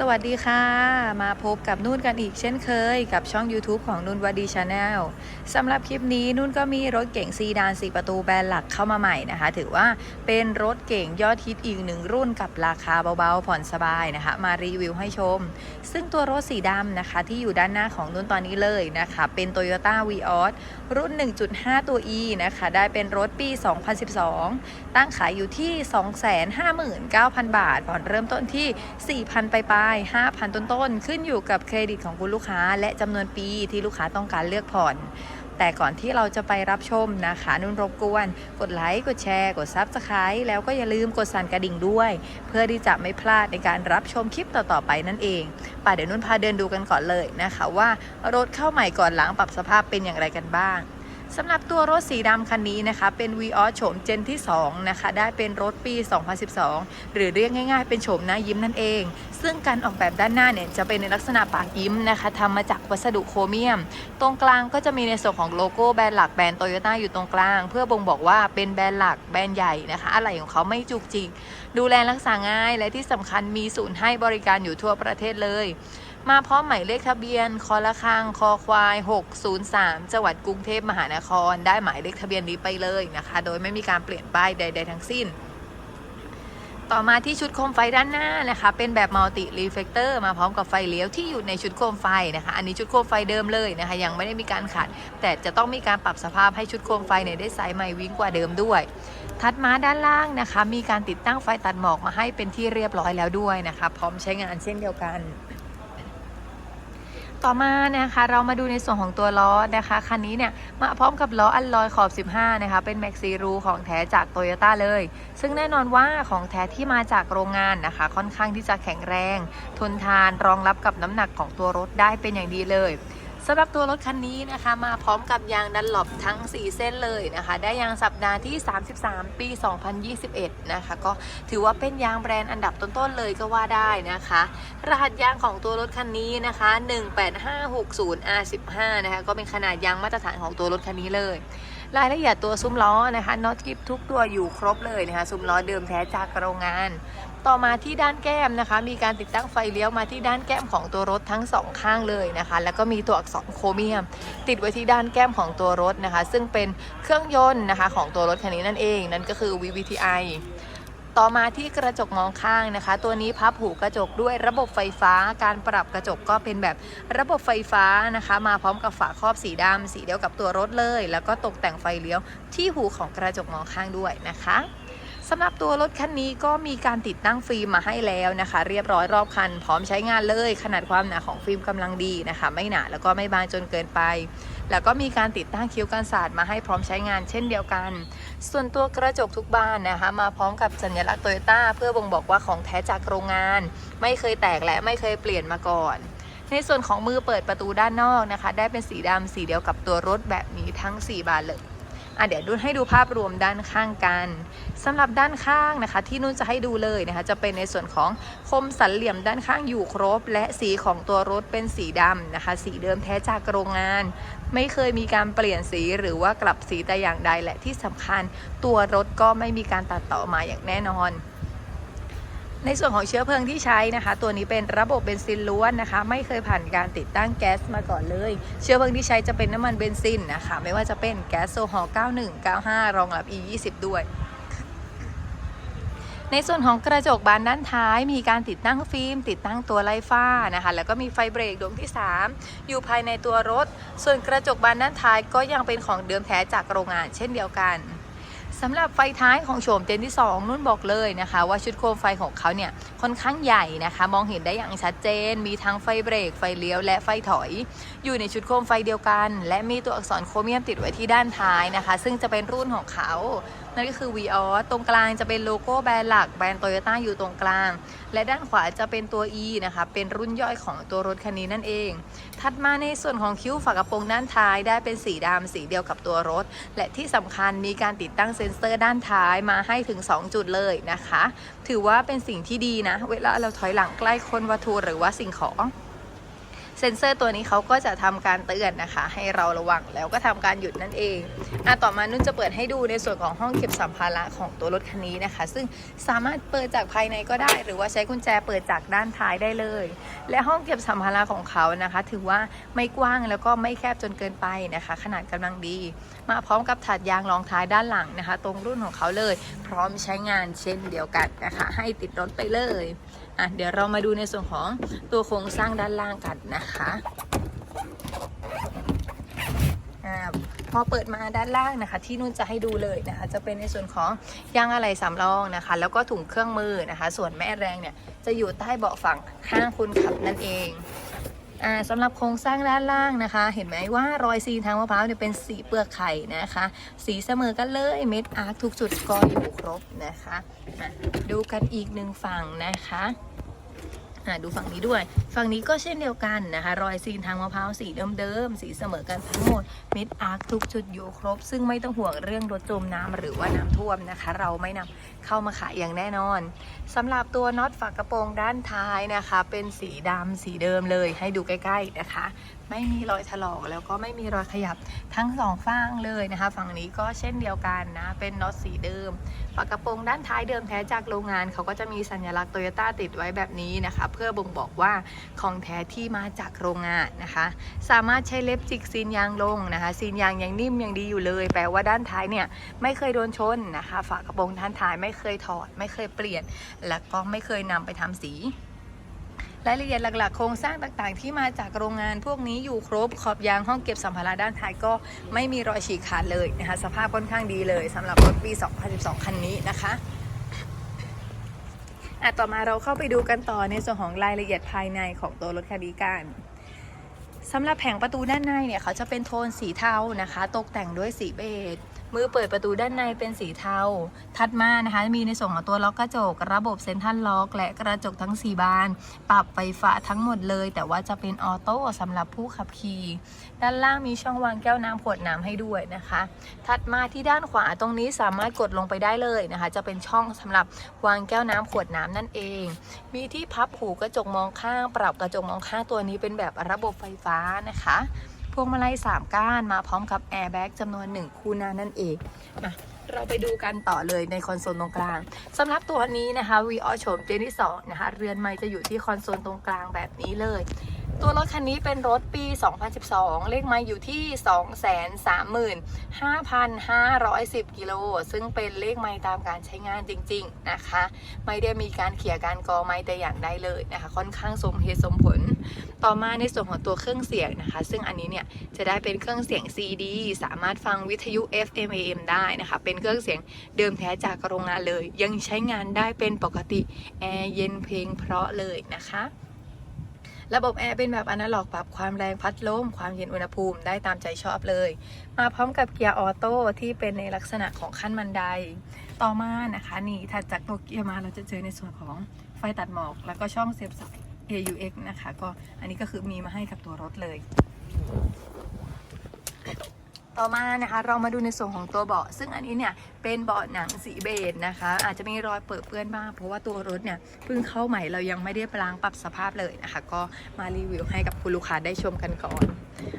สวัสดีค่ะ มาพบกับนุ่นกันอีกเช่นเคย กับช่อง YouTube ของนุ่นวดีชาแนลสำหรับคลิปนี้นุ่นก็มีรถเก๋งซีดาน4ประตูแบรนด์หลักเข้ามาใหม่นะคะ ถือว่าเป็นรถเก๋งยอดฮิตอีกหนึ่งรุ่นกับราคาเบาๆ ผ่อนสบายนะคะ มารีวิวให้ชม ซึ่งตัวรถสีดำนะคะ ที่อยู่ด้านหน้าของนุ่นตอนนี้เลยนะคะ เป็น Toyota v ีออสรุ่น 1.5 ตัว E นะคะ ได้เป็นรถปี 2012 ตั้งขายอยู่ที่ 259,000 บาทผ่อนเริ่มต้นที่ 4,000 ไปปายๆ5,000 ต้นๆ ขึ้นอยู่กับเครดิตของคุณลูกค้า และจำนวนปีที่ลูกค้าต้องการเลือกผ่อน แต่ก่อนที่เราจะไปรับชมนะคะ นุ่นรบกวน กดไลค์ กดแชร์ กดซับสไคร b ์แล้วก็อย่าลืมกดสั่นกระดิ่งด้วย เพื่อที่จะไม่พลาดในการรับชมคลิปต่อๆไปนั่นเองป่ะเดี๋ยวนุ่นพาเดินดูกันก่อนเลยนะคะว่ารถเข้าใหม่ก่อนหลังปรับสภาพเป็นอย่างไรกันบ้าง สำหรับตัวรถสีดำคันนี้นะคะ เป็น v ีออโฉมเจนที่ 2 นะคะ ได้เป็นรถปี 2012 หรือเรียกง่ายๆ เป็นโฉมหน้ายิ้มนั่นเอง ซึ่งการออกแบบด้านหน้าเนี่ย จะเป็นในลักษณะปากยิ้มนะคะทำมาจากวัสดุโครเมียม ตรงกลางก็จะมีในส่วนของโลโก้แบรนด์หลักแบรนด์โตโยต้าอยู่ตรงกลาง เพื่อบ่งบอกว่าเป็นแบรนด์หลักแบรนด์ใหญ่นะคะ อะไรของเขาไม่จุกจิก ดูแลรักษาง่าย และที่สำคัญมีศูนย์ให้บริการอยู่ทั่วประเทศเลย มาพร้อมหมายเลขทะเบียน คอละคัง คอควาย 603 จังหวัดกรุงเทพมหานคร ได้หมายเลขทะเบียนนี้ไปเลยนะคะ โดยไม่มีการเปลี่ยนป้ายใด ๆ ทั้งสิ้น ต่อมาที่ชุดโคมไฟด้านหน้านะคะ เป็นแบบมัลติรีเฟกเตอร์มาพร้อมกับไฟเลี้ยวที่อยู่ในชุดโคมไฟนะคะ อันนี้ชุดโคมไฟเดิมเลยนะคะ ยังไม่ได้มีการขัด แต่จะต้องมีการปรับสภาพให้ชุดโคมไฟเนี่ยได้ใสใหม่วิ่งกว่าเดิมด้วยถัดมาด้านล่างนะคะ มีการติดตั้งไฟตัดหมอกมาให้เป็นที่เรียบร้อยแล้วด้วยนะคะ พร้อมใช้งานเช่นเดียวกัน ต่อมานะคะเรามาดูในส่วนของตัวล้อนะคะคันนี้เนี่ยมาพร้อมกับล้ออัลลอยขอบ 15 นะคะเป็นแม็กซีรูของแท้จากโตโยต้าเลย ซึ่งแน่นอนว่าของแท้ที่มาจากโรงงานนะคะ ค่อนข้างที่จะแข็งแรง ทนทานรองรับกับน้ำหนักของตัวรถได้เป็นอย่างดีเลย สำหรับตัวรถคันนี้นะคะมาพร้อมกับยางดันหลบทั้ง 4 เส้นเลยนะคะ ได้ยางสัปดาห์ที่ 33 ปี 2021 นะคะก็ถือว่าเป็นยางแบรนด์อันดับต้นๆเลยก็ว่าได้นะคะ รหัสยางของตัวรถคันนี้นะคะ 18560 R15 นะคะก็เป็นขนาดยางมาตรฐานของตัวรถคันนี้เลยรายละเอียดตัวซุ้มล้อนะคะน็อตกิฟทุกตัวอยู่ครบเลยนะคะซุ้มล้อเดิมแท้จากโรงงาน ต่อมาที่ด้านแก้มนะคะ มีการติดตั้งไฟเลี้ยวมาที่ด้านแก้มของตัวรถทั้งสองข้างเลยนะคะ แล้วก็มีตัวอักษรโครเมียม ติดไว้ที่ด้านแก้มของตัวรถนะคะ ซึ่งเป็นเครื่องยนต์นะคะของตัวรถคันนี้นั่นเอง นั่นก็คือ VVTi ต่อมาที่กระจกมองข้างนะคะ ตัวนี้พับหูกระจกด้วยระบบไฟฟ้า การปรับกระจกก็เป็นแบบระบบไฟฟ้านะคะ มาพร้อมกับฝาครอบสีดำสีเดียวกับตัวรถเลย แล้วก็ตกแต่งไฟเลี้ยวที่หูของกระจกมองข้างด้วยนะคะ สำหรับตัวรถคันนี้ก็มีการติดตั้งฟิล์มมาให้แล้วนะคะ เรียบร้อยรอบคัน พร้อมใช้งานเลย ขนาดความหนาของฟิล์มกำลังดีนะคะ ไม่หนาแล้วก็ไม่บางจนเกินไป แล้วก็มีการติดตั้งคิ้วกันศาสตร์มาให้พร้อมใช้งานเช่นเดียวกัน ส่วนตัวกระจกทุกบานนะคะ มาพร้อมกับสัญลักษณ์โตโยต้าเพื่อบ่งบอกว่าของแท้จากโรงงาน ไม่เคยแตกและไม่เคยเปลี่ยนมาก่อนในส่วนของมือเปิดประตูด้านนอกนะคะ ได้เป็นสีดำสีเดียวกับตัวรถแบบนี้ทั้ง 4 บานเลย อะเดี๋ยวดูให้ดูภาพรวมด้านข้างกันสำหรับด้านข้างนะคะ ที่นุ่นจะให้ดูเลยนะคะ จะเป็นในส่วนของคมสันเหลี่ยมด้านข้างอยู่ครบ และสีของตัวรถเป็นสีดำนะคะ สีเดิมแท้จากโรงงาน ไม่เคยมีการเปลี่ยนสีหรือว่ากลับสีแต่อย่างใดและที่สำคัญ ตัวรถก็ไม่มีการตัดต่อมาอย่างแน่นอน ในส่วนของเชื้อเพลิงที่ใช้นะคะ ตัวนี้เป็นระบบเบนซินล้วนนะคะ ไม่เคยผ่านการติดตั้งแก๊สมาก่อนเลย เชื้อเพลิงที่ใช้จะเป็นน้ำมันเบนซินนะคะ ไม่ว่าจะเป็นแก๊สโซฮอล์91 95 รองรับ E20 ด้วยในส่วนของกระจกบานด้านท้ายมีการติดตั้งฟิล์ม ติดตั้งตัวไล่ฟ้านะคะ แล้วก็มีไฟเบรกดวงที่ 3 อยู่ภายในตัวรถ ส่วนกระจกบานด้านท้ายก็ยังเป็นของเดิมแท้จากโรงงานเช่นเดียวกัน สำหรับไฟท้ายของโฉมเจนที่2นุ่นบอกเลยนะคะ ว่าชุดโคมไฟของเขาเนี่ยค่อนข้างใหญ่นะคะ มองเห็นได้อย่างชัดเจน มีทั้งไฟเบรกไฟเลี้ยวและไฟถอย อยู่ในชุดโคมไฟเดียวกัน และมีตัวอักษรโครเมียมติดไว้ที่ด้านท้ายนะคะ ซึ่งจะเป็นรุ่นของเขา นั่นก็คือ v ีออตรงกลางจะเป็นโลโก้แบรนด์หลักแบรนด์โตโยต้าอยู่ตรงกลาง และด้านขวาจะเป็นตัว E นะคะ เป็นรุ่นย่อยของตัวรถคันนี้นั่นเอง ถัดมาในส่วนของคิ้วฝากระโปรงด้านท้ายได้เป็นสีดำสีเดียวกับตัวรถ และที่สำคัญมีการติดตั้งเซ็นเซอร์ด้านท้ายมาให้ถึง 2 จุดเลยนะคะ ถือว่าเป็นสิ่งที่ดีนะ เวลาเราถอยหลังใกล้คนวัตถุหรือว่าสิ่งของ เซ็นเซอร์ตัวนี้เขาก็จะทำการเตือนนะคะ ให้เราระวังแล้วก็ทำการหยุดนั่นเองอะต่อมานุ่นจะเปิดให้ดูในส่วนของห้องเก็บสัมภาระของตัวรถคันนี้นะคะ ซึ่งสามารถเปิดจากภายในก็ได้ หรือว่าใช้กุญแจเปิดจากด้านท้ายได้เลย และห้องเก็บสัมภาระของเขานะคะ ถือว่าไม่กว้างแล้วก็ไม่แคบจนเกินไปนะคะ ขนาดกำลังดี มาพร้อมกับถาดยางรองท้ายด้านหลังนะคะ ตรงรุ่นของเขาเลย พร้อมใช้งานเช่นเดียวกันนะคะ ให้ติดรถไปเลย อะเดี๋ยวเรามาดูในส่วนของตัวโครงสร้างด้านล่างกันนะคะอ่าพอเปิดมาด้านล่างนะคะ ที่นุ่นจะให้ดูเลยนะคะ จะเป็นในส่วนของยางอะไหล่สำรองนะคะ แล้วก็ถุงเครื่องมือนะคะ ส่วนแม่แรงเนี่ยจะอยู่ใต้เบาะฝั่งข้างคนขับนั่นเอง สำหรับโครงสร้างด้านล่างนะคะ เห็นไหมว่ารอยซีนทางมะพร้าวเนี่ยเป็นสีเปลือกไข่นะคะ สีเสมอกันเลยเม็ดอาร์คทุกจุดก็อยู่ครบนะคะ ดูกันอีกหนึ่งฝั่งนะคะ ดูฝั่งนี้ด้วย ฝั่งนี้ก็เช่นเดียวกันนะคะ รอยซีนทางมะพร้าวสีเดิมๆสีเสมอกันทั้งหมดเม็ดอาร์คทุกจุดอยู่ครบ ซึ่งไม่ต้องห่วงเรื่องรถจมน้ำหรือว่าน้ำท่วมนะคะ เราไม่นำเข้ามาขายอย่างแน่นอนสำหรับตัวน็อตฝากระโปรงด้านท้ายนะคะ เป็นสีดำสีเดิมเลยให้ดูใกล้ๆนะคะ ไม่มีรอยถลอกแล้วก็ไม่มีรอยขยับทั้งสองฝั่งเลยนะคะ ฝั่งนี้ก็เช่นเดียวกันนะ เป็นน็อตสีเดิมฝากระโปรงด้านท้ายเดิมแท้จากโรงงาน เขาก็จะมีสัญลักษณ์โตโยต้าติดไว้แบบนี้นะคะ เพื่อบ่งบอกว่าของแท้ที่มาจากโรงงานนะคะ สามารถใช้เล็บจิกซีนยางลงนะคะ ซีนยางยังนิ่มยังดีอยู่เลย แปลว่าด้านท้ายเนี่ยไม่เคยโดนชนนะคะ ฝากระโปรงด้านท้ายไม่เคยถอด ไม่เคยเปลี่ยน และก็ไม่เคยนำไปทำสี รายละเอียดหลักๆ โครงสร้างต่างๆ ที่มาจากโรงงานพวกนี้อยู่ครบขอบยางห้องเก็บสัมภาระด้านท้ายก็ไม่มีรอยฉีกขาดเลยนะคะสภาพค่อนข้างดีเลยสำหรับรถปี 2012 คันนี้นะคะอะต่อมาเราเข้าไปดูกันต่อในส่วนของรายละเอียดภายในของตัวรถคันนี้กันสำหรับแผงประตูด้านในเนี่ยเขาจะเป็นโทนสีเทานะคะ ตกแต่งด้วยสีเบจ มือเปิดประตูด้านในเป็นสีเทา ถัดมานะคะ มีในส่วนของตัวล็อกกระจก ระบบเซ็นทรัลล็อก และกระจกทั้ง 4 บาน ปรับไฟฟ้าทั้งหมดเลย แต่ว่าจะเป็นออโต้สำหรับผู้ขับขี่ ด้านล่างมีช่องวางแก้วน้ำขวดน้ำให้ด้วยนะคะ ถัดมาที่ด้านขวาตรงนี้สามารถกดลงไปได้เลยนะคะ จะเป็นช่องสำหรับวางแก้วน้ำขวดน้ำนั่นเอง มีที่พับหูกระจกมองข้าง ปรับกระจกมองข้างตัวนี้เป็นแบบระบบไฟฟ้านะคะ พวงมาลัย3ก้านมาพร้อมกับแอร์แบ็กจำนวน 1 คู่หน้านั่นเองมาเราไปดูกันต่อเลยในคอนโซลตรงกลางสำหรับตัวนี้นะคะวีออโฉมเจนที่2นะคะเรือนไม้จะอยู่ที่คอนโซลตรงกลางแบบนี้เลย ตัวรถคันนี้เป็นรถปี 2012 เลขไม้อยู่ที่ 235,510 กิโล ซึ่งเป็นเลขไม้ตามการใช้งานจริง ๆ นะคะ ไม่ได้มีการเขี่ยการกอไม้แต่อย่างใดเลยนะคะ ค่อนข้างสมเหตุสมผล ต่อมาในส่วนของตัวเครื่องเสียงนะคะ ซึ่งอันนี้เนี่ยจะได้เป็นเครื่องเสียง CD สามารถฟังวิทยุ FM AM ได้นะคะ เป็นเครื่องเสียงเดิมแท้จากโรงงานเลย ยังใช้งานได้เป็นปกติแอร์เย็นเพลงเพราะเลยนะคะระบบแอร์เป็นแบบอนาล็อกปรับความแรงพัดลมความเย็นอุณหภูมิได้ตามใจชอบเลย มาพร้อมกับเกียร์ออโต้ที่เป็นในลักษณะของขั้นบันได ต่อมานะคะนี่ถัดจากตัวเกียร์มาเราจะเจอในส่วนของไฟตัดหมอก แล้วก็ช่องเสียบสาย AUX นะคะ ก็อันนี้ก็คือมีมาให้กับตัวรถเลย ต่อมานะคะ เรามาดูในส่วนของตัวเบาะ ซึ่งอันนี้เนี่ยเป็นเบาะหนังสีเบจนะคะ อาจจะมีรอยเปิดเปื้อนบ้างเพราะว่าตัวรถเนี่ยเพิ่งเข้าใหม่เรายังไม่ได้ล้างปรับสภาพเลยนะคะ ก็มารีวิวให้กับคุณลูกค้าได้ชมกันก่อน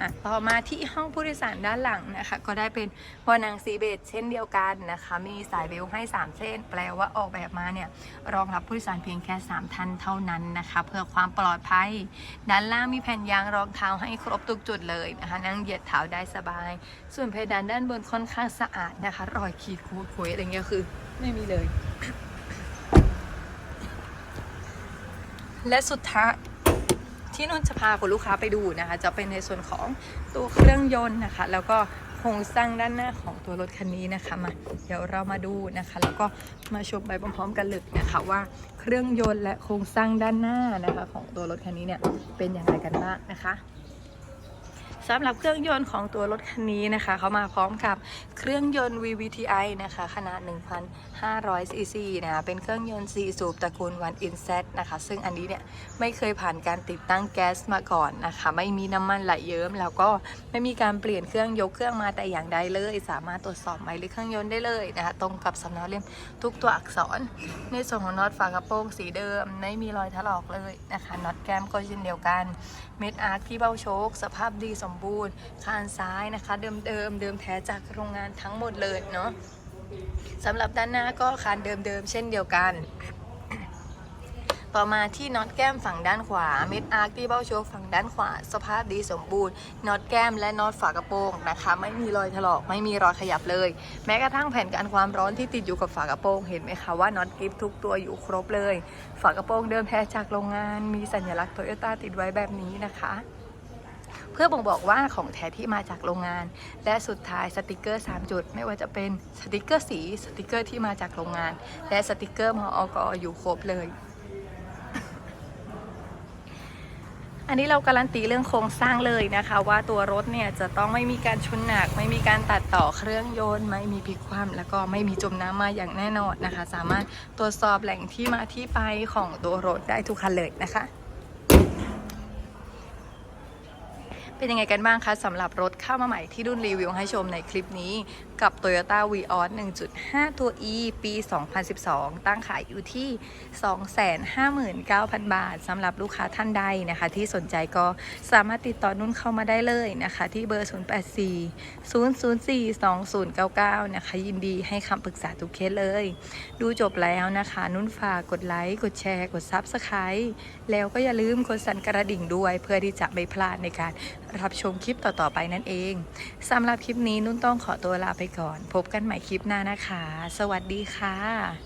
อะต่อมาที่ห้องผู้โดยสารด้านหลังนะคะ ก็ได้เป็นเบานังสีเบจเช่นเดียวกันนะคะ มีสายเบลต์ให้ 3 เส้น แปลว่าออกแบบมาเนี่ยรองรับผู้โดยสารเพียงแค่ 3 ท่านเท่านั้นนะคะ เพื่อความปลอดภัย ด้านล่างมีแผ่นยางรองเท้าให้ครบทุกจุดเลยนะคะ นั่งเหยียดเท้าได้สบาย ส่วนเพดานด้านบนค่อนข้างสะอาดนะคะ รอยขีดขูดขุยอะไรเงี้ยคือไม่มีเลย และสุดท้าย ที่นนท์จะพาคุณลูกค้าไปดูนะคะ จะเป็นในส่วนของตัวเครื่องยนต์นะคะ แล้วก็โครงสร้างด้านหน้าของตัวรถคันนี้นะคะมาเดี๋ยวเรามาดูนะคะ แล้วก็มาชมไปพร้อมๆกันเลยนะคะว่าเครื่องยนต์และโครงสร้างด้านหน้านะคะ ของตัวรถคันนี้เนี่ยเป็นอย่างไรกันบ้างนะคะสำหรับเครื่องยนต์ของตัวรถคันนี้นะคะ เขามาพร้อมกับเครื่องยนต์ VVTi นะคะ ขนาด500ซีซีนะคะเป็นเครื่องยนต์ 4 สูบตระกูล One In Z นะคะ ซึ่งอันนี้เนี่ยไม่เคยผ่านการติดตั้งแก๊สมาก่อนนะคะ ไม่มีน้ำมันไหลเยิ้ม แล้วก็ไม่มีการเปลี่ยนเครื่องยกเครื่องมาแต่อย่างใดเลย สามารถตรวจสอบหมายเลขเครื่องยนต์ได้เลยนะคะ ตรงกับสำเนาเล่มทุกตัวอักษร ในส่วนของน็อตฝากระโปรงสีเดิม ไม่มีรอยถลอกเลยนะคะ น็อตแก้มก็เช่นเดียวกัน เม็ดอาร์คที่เบ้าโชค สภาพดีสมบูรณ์ คานซ้ายนะคะ เดิมเดิมๆเดิมแท้จากโรงงานทั้งหมดเลยเนาะ สำหรับด้านหน้าก็คานเดิมๆเช่นเดียวกัน ต่อมาที่น็อตแก้มฝั่งด้านขวา เม็ดอาร์คที่เบ้าโชคฝั่งด้านขวา สภาพดีสมบูรณ์ น็อตแก้มและน็อตฝากระโปรงนะคะ ไม่มีรอยถลอก ไม่มีรอยขยับเลย แม้กระทั่งแผ่นกันความร้อนที่ติดอยู่กับฝากระโปรงเห็นไหมคะว่าน็อตกริปทุกตัวอยู่ครบเลย ฝากระโปรงเดิมแท้จากโรงงาน มีสัญลักษณ์โตโยต้าติดไว้แบบนี้นะคะ เพื่อบ่งบอกว่าของแท้ที่มาจากโรงงาน และสุดท้ายสติกเกอร์ 3 จุด ไม่ว่าจะเป็นสติกเกอร์สีสติกเกอร์ที่มาจากโรงงาน และสติกเกอร์มอกอยู่ครบเลย อันนี้เราการันตีเรื่องโครงสร้างเลยนะคะ ว่าตัวรถเนี่ยจะต้องไม่มีการชนหนัก ไม่มีการตัดต่อเครื่องยนต์ไม่มีพลิกคว่ำแล้วก็ไม่มีจมน้ำมาอย่างแน่นอนนะคะ สามารถตรวจสอบแหล่งที่มาที่ไปของตัวรถได้ทุกคันเลยนะคะ เป็นยังไงกันบ้างคะสำหรับรถเข้ามาใหม่ที่รุ่นรีวิวให้ชมในคลิปนี้ กับ Toyota Vios 1.5 ตัว E ปี 2012 ตั้งขายอยู่ที่ 259,000 บาทสำหรับลูกค้าท่านใดนะคะ ที่สนใจก็สามารถติดต่อนุ่นเข้ามาได้เลยนะคะ ที่เบอร์ 084 004 2099 นะคะ ยินดีให้คำปรึกษาทุกเคสเลย ดูจบแล้วนะคะ นุ่นฝากกดไลค์กดแชร์กด Subscribe แล้วก็อย่าลืมกดสั่นกระดิ่งด้วย เพื่อที่จะไม่พลาดในการรับชมคลิปต่อๆไปนั่นเองสำหรับคลิปนี้นุ่นต้องขอตัวลาไปก่อน พบกันใหม่คลิปหน้านะคะ สวัสดีค่ะ